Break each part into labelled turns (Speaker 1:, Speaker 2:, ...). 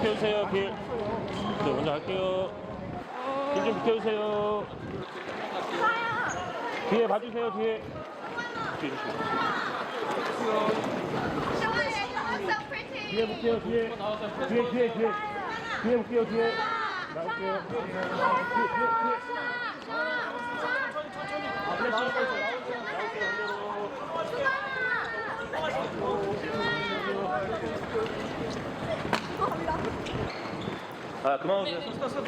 Speaker 1: 비켜주세요 길. 네, 먼저 갈게요. 길 좀 비켜주세요. 뒤에 봐주세요 뒤에 뒤에 볼게요 뒤에. 뒤에 뒤에 뒤에. 뒤에 볼게요 뒤에. 나올게요. 뒤에 뒤에 뒤에. 아, 그만 오세요. 써, 써, 써. 야,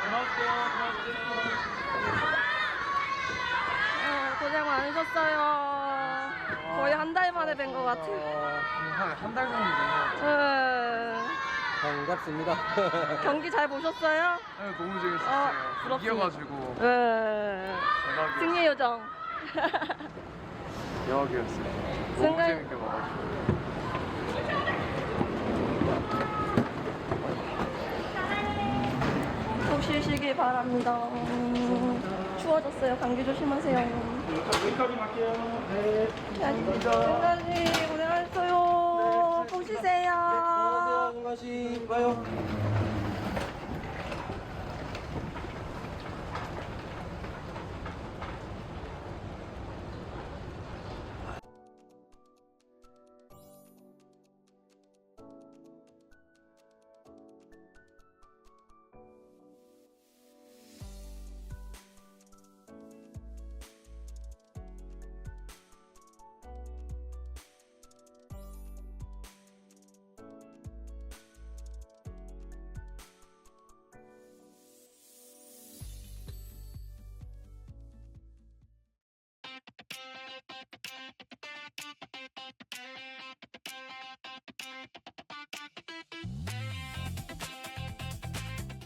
Speaker 1: 그만 올게요, 그만 올게요.
Speaker 2: 어, 고생 많으셨어요. 거의 한 달 만에 뵌 것 같아요.
Speaker 3: 한달 정도 되네요.
Speaker 2: 네.
Speaker 3: 반갑습니다.
Speaker 2: 경기 잘 보셨어요?
Speaker 3: 네, 너무 재밌었어요.
Speaker 2: 아, 부럽습니다.
Speaker 3: 이겨가지고
Speaker 2: 네.
Speaker 3: 대박이었어요.
Speaker 2: 승리 요정.
Speaker 3: 대박이었어요. 너무
Speaker 2: 순간-
Speaker 3: 재밌게 봐가지고.
Speaker 2: 꼭 쉬시길 바랍니다. 음, 추워졌어요. 감기 조심하세요.
Speaker 1: 여기까지 갈게요. 네.
Speaker 2: 끝까지 고생하셨어요. 꼭 쉬세요.
Speaker 3: 건강하시 봐요.